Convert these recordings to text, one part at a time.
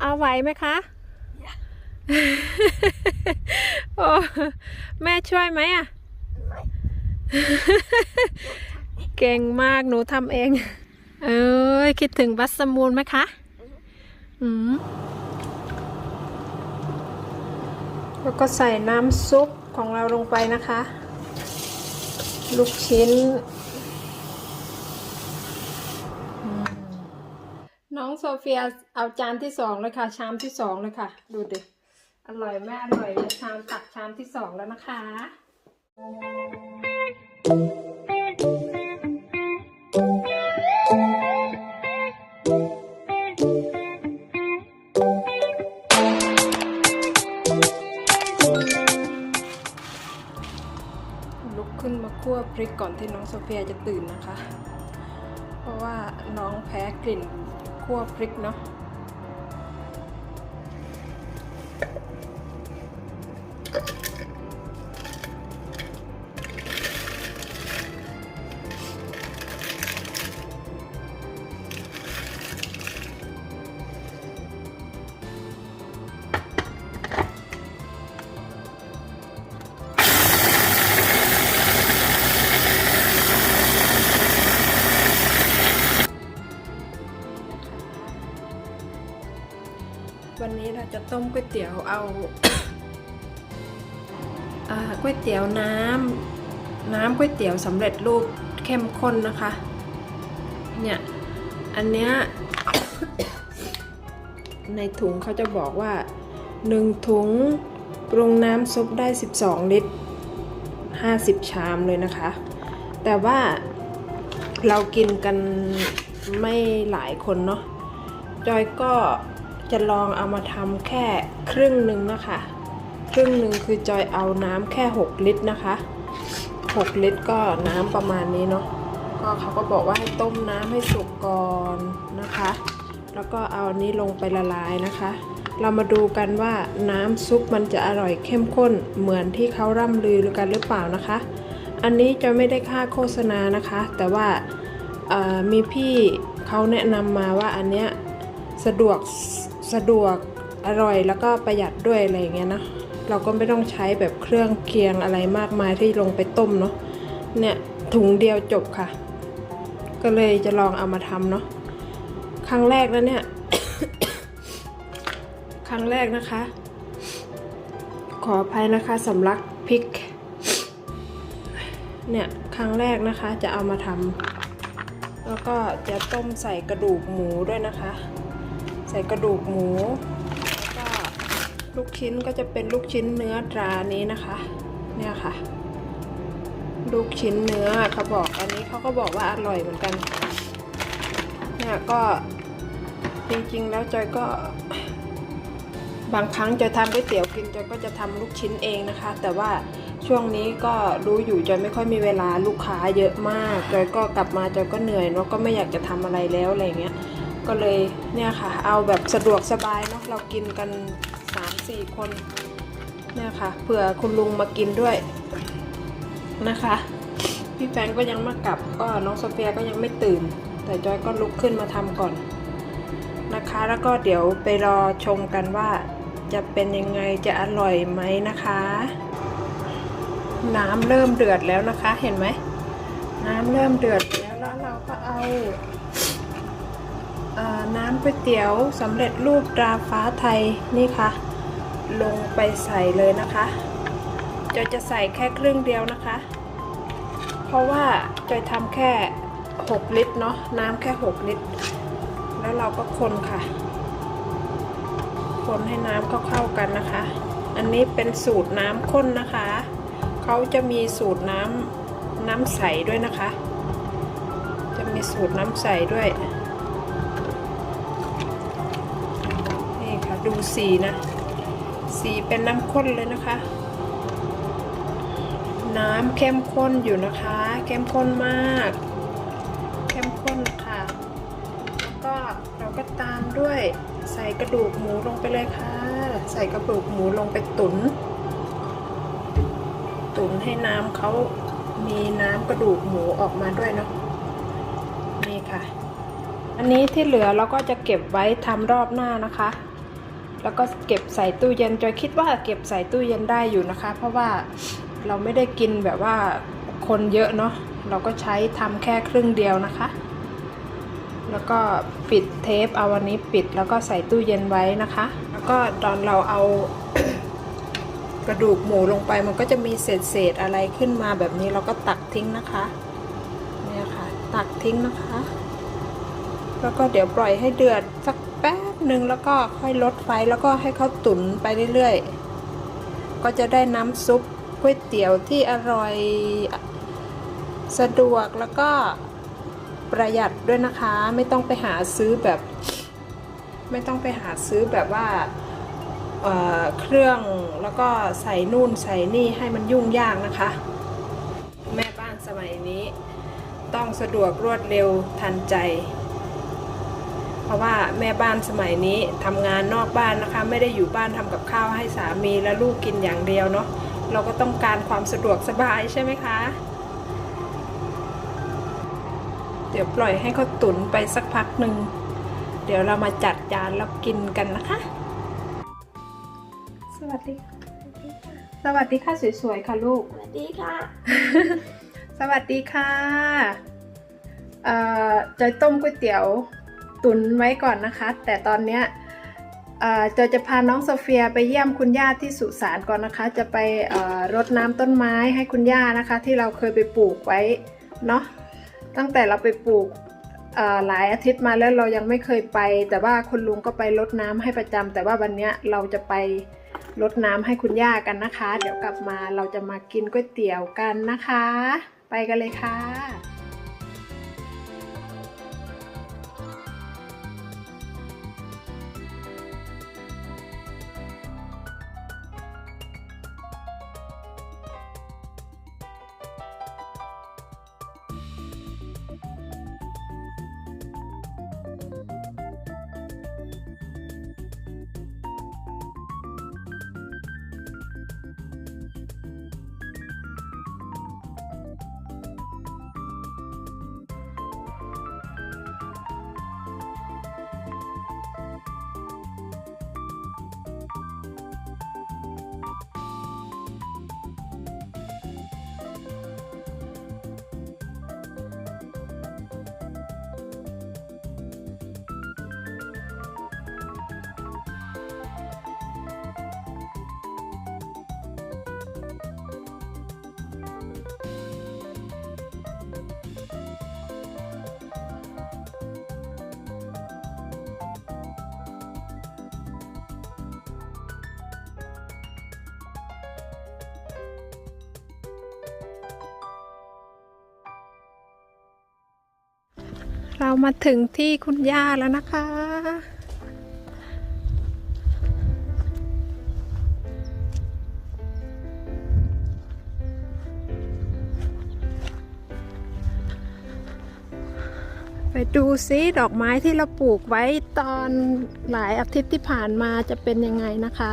เอาไหวไหมคะ โอ้แม่ช่วยไหมอะ เก่งมากหนูทำเอง เอ้ยคิดถึงบัสสมูลไหมคะ อืมแล้วก็ใส่น้ำซุปของเราลงไปนะคะ ลูกชิ้นอืม น้องโซเฟียเอาจานที่สองเลยค่ะ ชามที่สองเลยค่ะ ดูดิอร่อยแม่อร่อยเลยชามตักชามที่สองแล้วนะคะ ลุกขึ้นมาคั่วพริกก่อนที่น้องโซเฟียจะตื่นนะคะ เพราะว่าน้องแพ้กลิ่น คั่วพ ก๋วยเตี๋ยวน้ำน้ำก๋วยเตี๋ยวสำเร็จรูปเข้มข้นนะคะ เนี่ย อันเนี้ย ในถุงเขาจะบอกว่า 1 ถุงปรุงน้ำซุปได้ 12 ลิตร 50 ชามเลยนะคะ แต่ว่าเรากินกันไม่หลายคนเนาะจอยก็จะลองเอามาทำแค่ครึ่งหนึ่งนะคะ ครึ่งหนึ่งคือจอยเอาน้ำแค่ 6 ลิตรนะคะ 6 ลิตรก็น้ำประมาณนี้เนาะก็เขาก็บอกว่าให้ต้มน้ำให้สุกก่อนนะคะ แล้วก็เอาอันนี้ลงไปละลายนะคะ เรามาดูกันว่าน้ำซุปมันจะอร่อยเข้มข้นเหมือนที่เขาร่ำลือกันหรือเปล่านะคะ อันนี้จะไม่ได้ค่าโฆษณานะคะ แต่ว่ามีพี่เขาแนะนำมาว่าอันเนี้ยสะดวกสะดวกอร่อยแล้วก็ประหยัดด้วยอะไรอย่างเงี้ยนะ เราก็ไม่ต้องใช้แบบเครื่องเคียงอะไรมากมายที่ลงไปต้มเนาะเนี่ยถุงเดียวจบค่ะ ก็เลยจะลองเอามาทำเนาะครั้งแรกแล้วเนี่ย ครั้งแรกนะคะ ขออภัยนะคะสำลักพริก เนี่ยครั้งแรกนะคะจะเอามาทำแล้วก็จะต้มใส่กระดูกหมูด้วยนะคะ ใส่กระดูกหมู ลูกชิ้นก็จะเป็นลูกชิ้นเนื้อตรานี้นะคะ เนี่ยค่ะ ลูกชิ้นเนื้อเขาบอกอันนี้เขาก็บอกว่าอร่อยเหมือนกัน เนี่ยก็จริงๆแล้วจอยก็ บางครั้งจะทำก๋วยเตี๋ยวกินจอยก็จะทำลูกชิ้นเองนะคะ แต่ว่าช่วงนี้ก็รู้อยู่จอยไม่ค่อยมีเวลาลูกค้าเยอะมากจอยก็กลับมาจอยก็เหนื่อยเนาะก็ไม่อยากจะทำอะไรแล้วอะไรเงี้ยก็เลยเนี่ยค่ะ เอาแบบสะดวกสบายเนาะเรากินกัน 3-4 คนเนี่ยค่ะเผื่อคุณลุงมากินด้วยนะคะ พี่แฟนก็ยังม่กลับก็น้องโซเฟียก็ยังไม่ตื่น แต่จอยก็ลุกขึ้นมาทำก่อนนะคะ แล้วก็เดี๋ยวไปรอชมกันว่าจะเป็นยังไงจะอร่อยไหมนะคะ น้ำเริ่มเดือดแล้วนะคะเห็นไหมน้ำเริ่มเดือดแล้วแล้วเราก็เอา น้ำก๋วยเตี๋ยวสำเร็จรูปตราฟ้าไทยนี่ค่ะ ลงไปใส่เลยนะคะจอยจะใส่แค่ครึ่งเดียวนะคะ เพราะว่าจอยทำแค่ 6 ลิตรเนาะน้ำแค่ 6 ลิตร แล้วเราก็คนค่ะ คนให้น้ำเข้าๆกันนะคะ อันนี้เป็นสูตรน้ำข้นนะคะเขาจะมีสูตรน้ำน้ำใสด้วยนะคะ จะมีสูตรน้ำใสด้วย สีนะ สีเป็นน้ำข้นเลยนะคะ น้ำเข้มข้นอยู่นะคะ เข้มข้นมาก เข้มข้นค่ะ แล้วก็เราก็ตามด้วยใส่กระดูกหมูลงไปเลยค่ะ ใส่กระดูกหมูลงไปตุน ตุนให้น้ำเขามีน้ำกระดูกหมูออกมาด้วยเนาะนี่ค่ะ อันนี้ที่เหลือเราก็จะเก็บไว้ทำรอบหน้านะคะ แล้วก็เก็บใส่ตู้เย็นจอยคิดว่าเก็บใส่ตู้เย็นได้อยู่นะคะ เพราะว่าเราไม่ได้กินแบบว่าคนเยอะเนาะเราก็ใช้ทำแค่ครึ่งเดียวนะคะ แล้วก็ปิดเทปเอาวันนี้ปิดแล้วก็ใส่ตู้เย็นไว้นะคะ แล้วก็ตอนเราเอากระดูกหมูลงไปมันก็จะมีเศษเศษอะไรขึ้นมาแบบนี้เราก็ตักทิ้งนะคะเนี่ยค่ะ ตักทิ้งนะคะ แล้วก็เดี๋ยวปล่อยให้เดือดสัก นึ่งแล้วก็ค่อยลดไฟแล้วก็ให้เขาตุ๋นไปเรื่อยๆ ก็จะได้น้ำซุปก๋วยเตี๋ยวที่อร่อยสะดวกแล้วก็ประหยัดด้วยนะคะ ไม่ต้องไปหาซื้อแบบ ไม่ต้องไปหาซื้อแบบว่าเเครื่องแล้วก็ใส่นู่นใส่นี่ให้มันยุ่งยากนะคะ แม่บ้านสมัยนี้ ต้องสะดวกรวดเร็วทันใจ เพราะว่าแม่บ้านสมัยนี้ทำงานนอกบ้านนะคะ ไม่ได้อยู่บ้านทำกับข้าวให้สามีและลูกกินอย่างเดียวเนาะเราก็ต้องการความสะดวกสบายใช่ไหมคะ เดี๋ยวปล่อยให้เขาตุ๋นไปสักพักหนึ่งเดี๋ยวเรามาจัดจานแล้วกินกันนะคะ สวัสดีค่ะสวัสดีค่ะสวยๆค่ะลูก สวัสดีค่ะ สวัสดีค่ะ เอ่อจอยต้มก๋วยเตี๋ยว ตุนไว้ก่อนนะคะ แต่ตอนเนี้ยจอยจะพาน้องโซเฟียไปเยี่ยมคุณย่าที่สุสานก่อนนะคะ จะไปรดน้ำต้นไม้ให้คุณย่านะคะ ที่เราเคยไปปลูกไว้เนาะตั้งแต่เราไปปลูกหลายอาทิตย์มาแล้วเรายังไม่เคยไป แต่ว่าคุณลุงก็ไปรดน้ำให้ประจำแต่ว่าวันนี้เราจะไปรดน้ำให้คุณย่ากันนะคะ เดี๋ยวกลับมาเราจะมากินก๋วยเตี๋ยวกันนะคะ ไปกันเลยค่ะ เรามาถึงที่คุณย่าแล้วนะคะ ไปดูซิดอกไม้ที่เราปลูกไว้ตอนหลายอาทิตย์ที่ผ่านมาจะเป็นยังไงนะคะ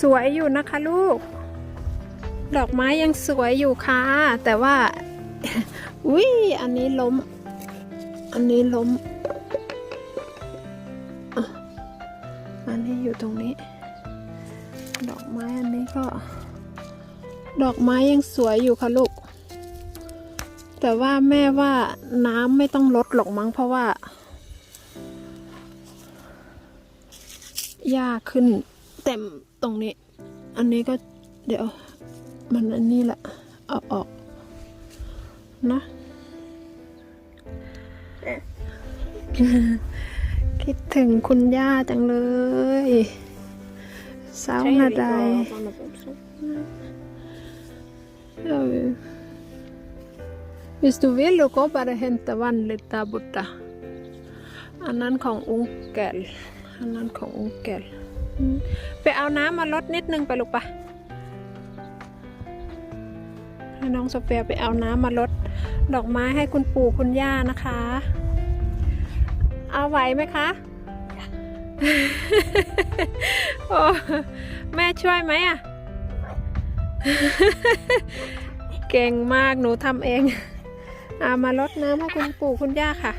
สวยอยู่นะคะลูก ดอกไม้ยังสวยอยู่ค่ะ แต่ว่าอุ้ยอันนี้ล้ม อันนี้ล้มอันนี้อยู่ตรงนี้ ดอกไม้อันนี้ก็ ดอกไม้ยังสวยอยู่ค่ะลูก แต่ว่าแม่ว่าน้ำไม่ต้องลดหรอกมั้งเพราะว่าหญ้าขึ้น ต็มตรงนี้ อันนี้ก็เดี๋ยวมันอันนี้แหละเอาออกนะคิดถึงคุณย่าจังเลยสาวนาไดเออ Hvis du vill, du går bara hämta vanligt där borta. อันนั้นขอ ไปเอาน้ำมาลดนิดนึงไปลูกปะให้น้องโซเฟียไปเอาน้ำมาลดดอกไม้ให้คุณปู่คุณย่านะคะ เอาไหวไหมคะโอ้แม่ช่วยไหมอะ เก่งมากหนูทำเองเอามาลดน้ำให้คุณปู่คุณย่าค่ะ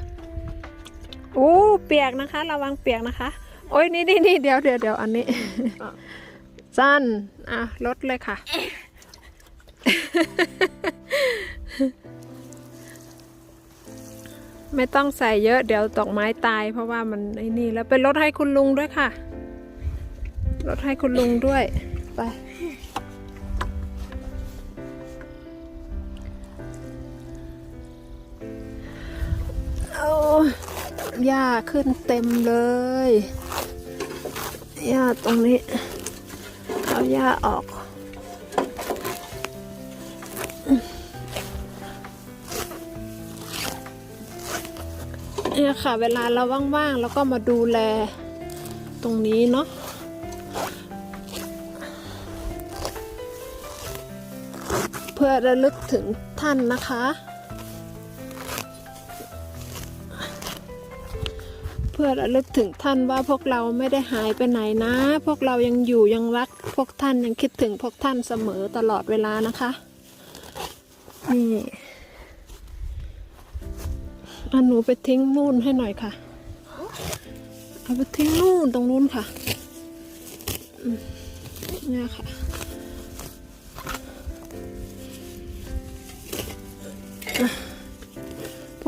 อู้เปียกนะคะ ระวังเปียกนะคะ โอ้ยนี่นี่นี่เดี๋ยวเดี๋ยวเดี๋ยวอันนี้สั้นอะลดเลยค่ะ ไม่ต้องใส่เยอะเดี๋ยวดอกไม้ตาย เพราะว่ามันไอ้นี่แล้วไปลดให้คุณลุงด้วยค่ะลดให้คุณลุงด้วยไปเอาหญ้าขึ้นเต็มเลย หญ้าตรงนี้เอาหญ้าออก เนี่ยค่ะ เวลาเราว่างๆแล้วก็มาดูแลตรงนี้เนาะเพื่อระลึกถึงท่านนะคะ พื่อระลึกถึงท่านว่าพวกเราไม่ได้หายไปไหนนะ พวกเรายังอยู่ยังรัก พวกท่านยังคิดถึงพวกท่านเสมอตลอดเวลานะคะนี่อันหนูไปทิ้งนู่นให้หน่อยค่ะ เอาไปทิ้งนู่นตรงนู้นค่ะเนี่ยค่ะ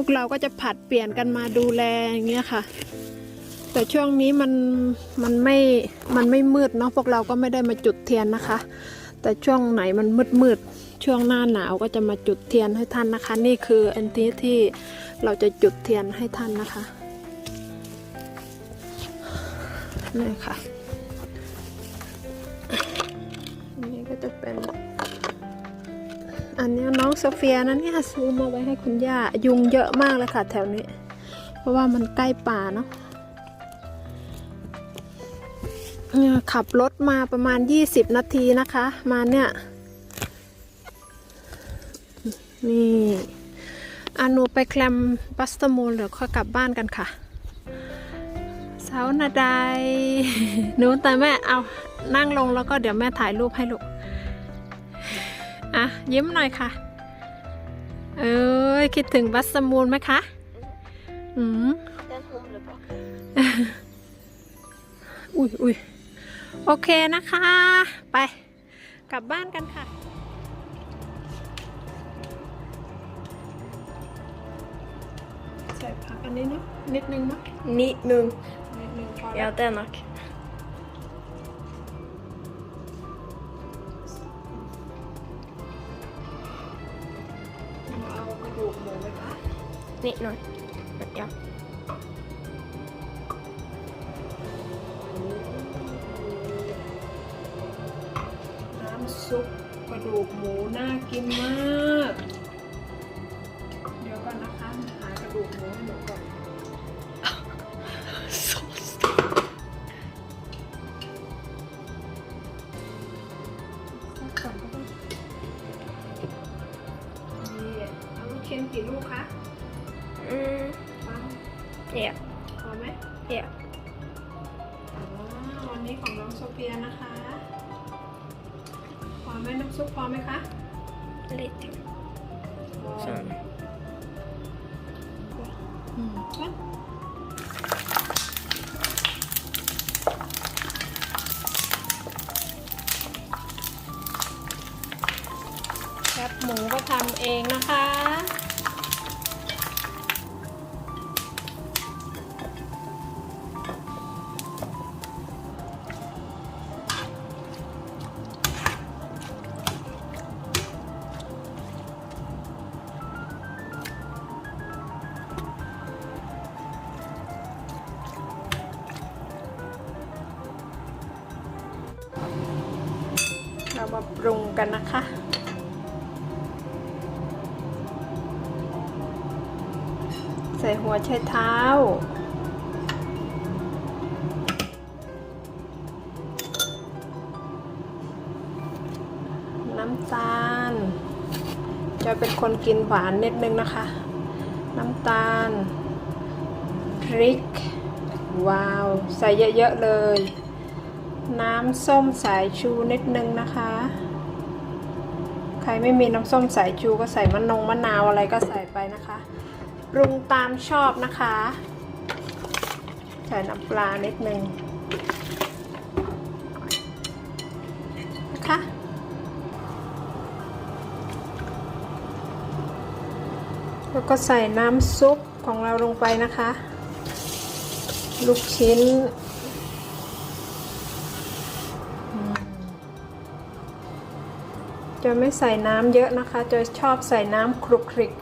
วกเราก็จะผัดเปลี่ยนกันมาดูแลอย่างเงี้ยค่ะ แต่ช่วงนี้มันมันไม่มันไม่มืดเนาะพวกเราก็ไม่ได้มาจุดเทียนนะคะ แต่ช่วงไหนมันมืดมืดช่วงหน้าหนาวก็จะมาจุดเทียนให้ท่านนะคะ นี่คืออันที่ที่เราจะจุดเทียนให้ท่านนะคะนี่ค่ะ อันนี้น้องโซเฟียนะเนี่ยซื้อมาไว้ให้คุณย่า ยุงเยอะมากเลยค่ะแถวนี้ เพราะว่ามันใกล้ป่าเนาะขับรถมาประมาณ 20 นาทีนะคะ มาเนี่ย นี่อานูไปแคลมบัสตมูลเดี๋ยวค่อยกลับบ้านกันค่ะเสานาไดายหนูแต่แม่เอานั่งลงแล้วก็เดี๋ยวแม่ถ่ายรูปให้ลูก ยิ้มหน่อยค่ะ เอ้ย คิดถึงบัสตมูลไหมคะ อืม Den håller på. อุ้ยอุ้ยโอเคนะคะ ไป กลับบ้านกันค่ะใส่ผักอันนี้เนาะนิดนึงเนาะ Ni, nung. นิดนึงพอ Ja, แล้ว det nok. Ni, nung. Ja. น้ำซุปกระดูกหมูน่ากินมาก เดี๋ยวก่อนนะคะหากระดูกหมูให้หนูก่อนสักก่อนก็ได้นี่เอาลูกเค็มกี่ลูกคะ Mm, ฟัง ja. พอไหม Ja. อ๋อวันนี้ของน้องโซเฟียนะคะ พอไหมน้ำซุปพอไหมคะ Lite. ปรุงกันนะคะ ใส่หัวไชเท้า น้ำตาล จะเป็นคนกินหวานนิดนึงนะคะ น้ำตาล พริก ว้าว ใส่เยอะ ๆ เลยน้ำส้มสายชูนิดนึงนะคะ รไม่มีน้ำส้มสายชูก็ใส่มะนงมะนาวอะไรก็ใส่ไปนะคะ ปรุงตามชอบนะคะ ใส่น้ำปลานิดนึงนะคะแล้วก็ใส่น้ำซุปของเราลงไปนะคะ ลูกชิ้น จะไม่ใส่น้ำเยอะนะคะจะชอบใส่น้ำคลุกคลิก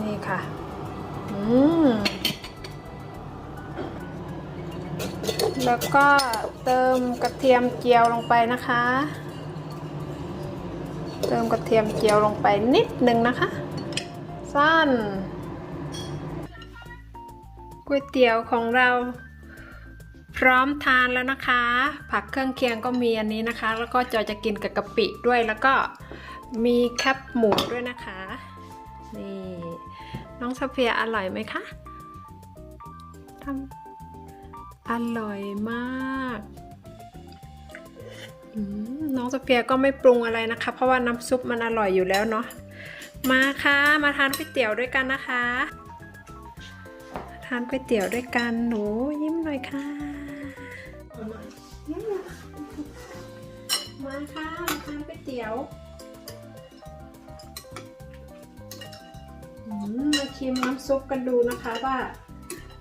นี่ค่ะ อืม แล้วก็เติมกระเทียมเจียวลงไปนะคะ เติมกระเทียมเจียวลงไปนิดนึงนะคะ สั้นก๋วยเตี๋ยวของเรา พร้อมทานแล้วนะคะ ผักเครื่องเคียงก็มีอันนี้นะคะ แล้วก็จอยจะกินกับกะปิด้วยแล้วก็มีแคปหมูด้วยนะคะ นี่น้องโซเฟียอร่อยไหมคะทำอร่อยมากน้องโซเฟียก็ไม่ปรุงอะไรนะคะ เพราะว่าน้ำซุปมันอร่อยอยู่แล้วเนาะมาค่ะ มาทานก๋วยเตี๋ยวด้วยกันนะคะ ทานก๋วยเตี๋ยวด้วยกันหนูยิ้มหน่อยค่ะ มาค่ะมาทานก๋วยเตี๋ยวมมาชิมน้ำซุปกันดูนะคะว่า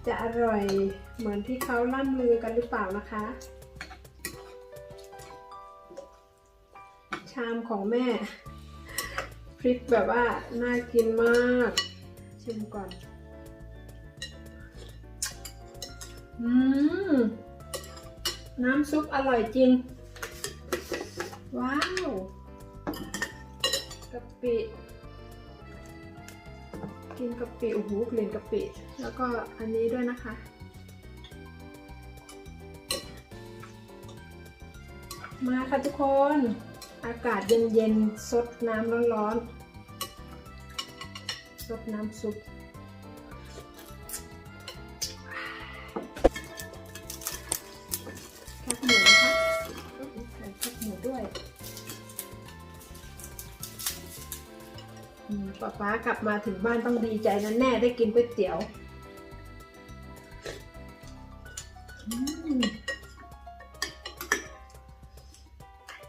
จะอร่อยเหมือนที่เขาล่ำลือกันหรือเปล่านะคะ ชามของแม่ พริกแบบว่าน่ากินมาก ชิมก่อน อืม น้ำซุปอร่อยจริง ว้าวกะปิกินกะปิโอ้โหกลิ่นกะปิ แล้วก็อันนี้ด้วยนะคะ มาค่ะทุกคน อากาศเย็นๆซดน้ำร้อนๆซดน้ำซุปแคบหมูนะคะใส่แคบหมูด้วย ป๊าป๊ากลับมาถึงบ้านต้องดีใจนแน่ได้กินก๋วยเตี๋ยว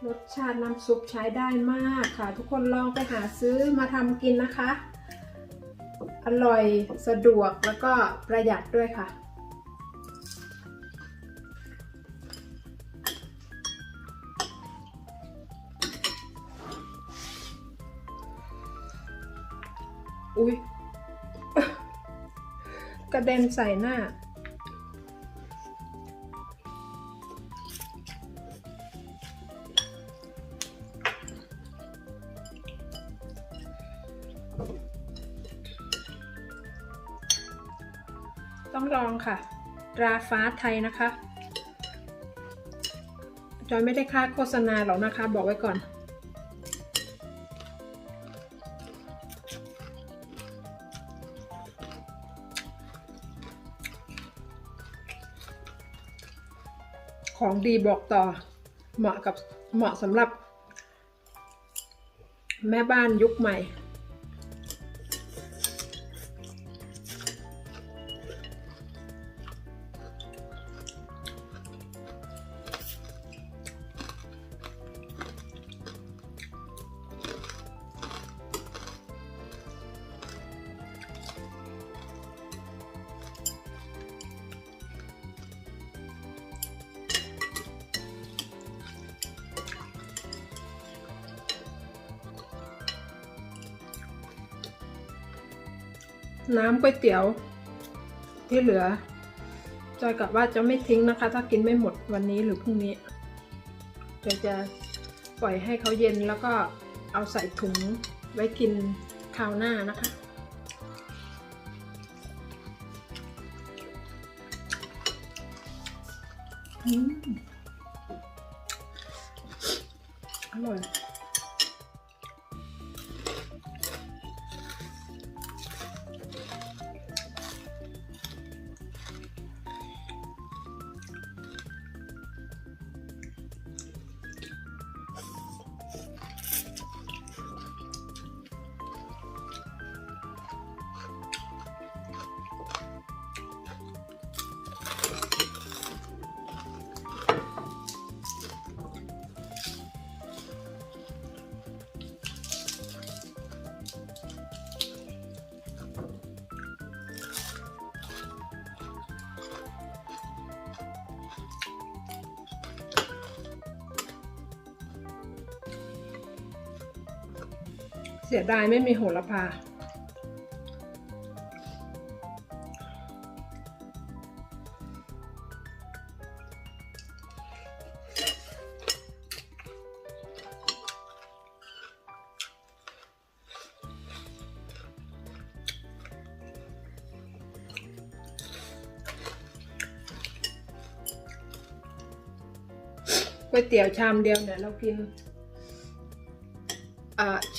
รสชาติน้ำซุปใช้ได้มากค่ะ ทุกคนลองไปหาซื้อมาทำกินนะคะ อร่อยสะดวกแล้วก็ประหยัดด้วยค่ะ กระเด็นใส่หน้า ต้องลองค่ะตราฟ้าไทยนะคะ จอยไม่ได้ค่าโฆษณาหรอกนะคะ บอกไว้ก่อน ของดีบอกต่อ เหมาะกับเหมาะสำหรับแม่บ้านยุคใหม่ น้ำก๋วยเตี๋ยว ที่เหลือจอยกับว่าจะไม่ทิ้งนะคะ ถ้ากินไม่หมดวันนี้หรือพรุ่งนี้จอยจะปล่อยให้เขาเย็นแล้วก็เอาใส่ถุงไว้กินคราวหน้านะคะอืม สียดายไม่มีโหระพา ก๋วยเตี๋ยวชามเดียวเนี่ยเรากิน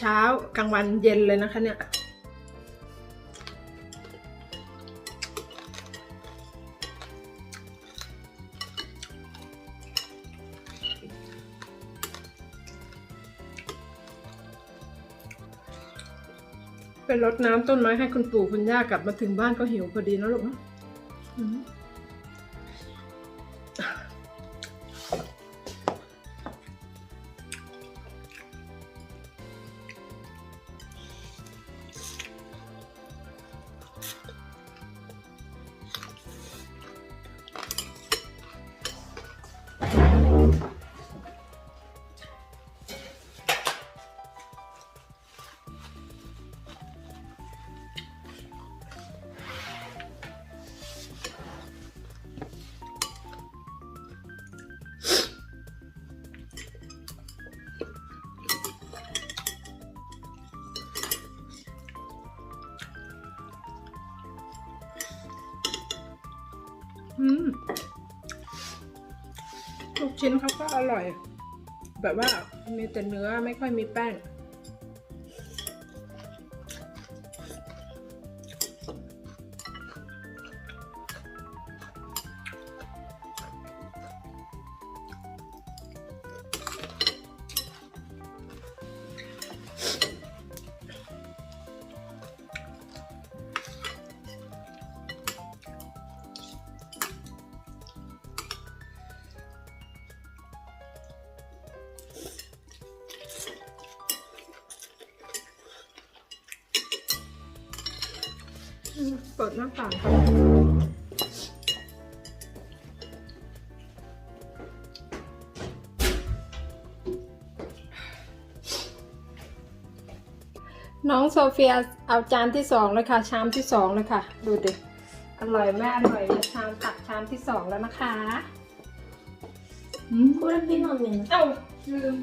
เช้ากลางวันเย็นเลยนะคะเนี่ยไปรดน้ำต้นไม้ให้คุณปู่คุณย่ากลับมาถึงบ้านก็หิวพอดีนะลูก ชิ้นเขาก็อร่อย แบบว่ามีแต่เนื้อไม่ค่อยมีแป้ง น้องโซเฟียเอาจานที่สองเลยค่ะ ชามที่สองเลยค่ะ ดูดิอร่อยแม่อร่อยเลยชามตักชามที่สองแล้วนะคะ อืม Pura pinomina. เอ้าลืม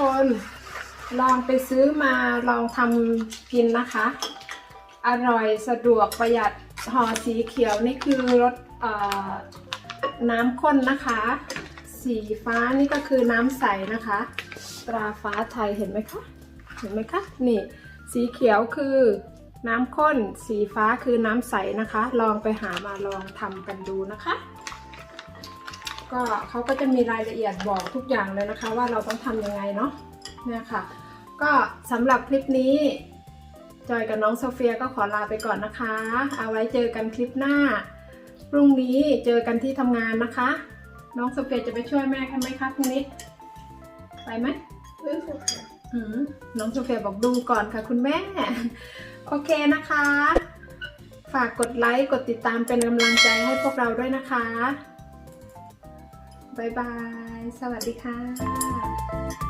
คนลองไปซื้อมาลองทำกินนะคะ อร่อยสะดวกประหยัดห่อสีเขียวนี่คือรสน้ำข้นนะคะ สีฟ้านี่ก็คือน้ำใสนะคะ ตราฟ้าไทยเห็นไหมคะเห็นไหมคะนี่สีเขียวคือน้ำข้น สีฟ้าคือน้ำใสนะคะ ลองไปหามาลองทำกันดูนะคะ ก็เขาก็จะมีรายละเอียดบอกทุกอย่างเลยนะคะ ว่าเราต้องทำยังไงเนาะเนี่ยค่ะ ก็สำหรับคลิปนี้ จอยกับน้องโซเฟียก็ขอลาไปก่อนนะคะ เอาไว้เจอกันคลิปหน้า พรุ่งนี้เจอกันที่ทำงานนะคะ น้องโซเฟียจะไปช่วยแม่กันไหมคะพรุ่งนี้ ไปไหมอืมน้องโซเฟียบอกดูก่อนค่ะคุณแม่ โอเคนะคะ ฝากกดไลค์ กดติดตามเป็นกำลังใจให้พวกเราด้วยนะคะ บ๊ายบาย สวัสดีค่ะ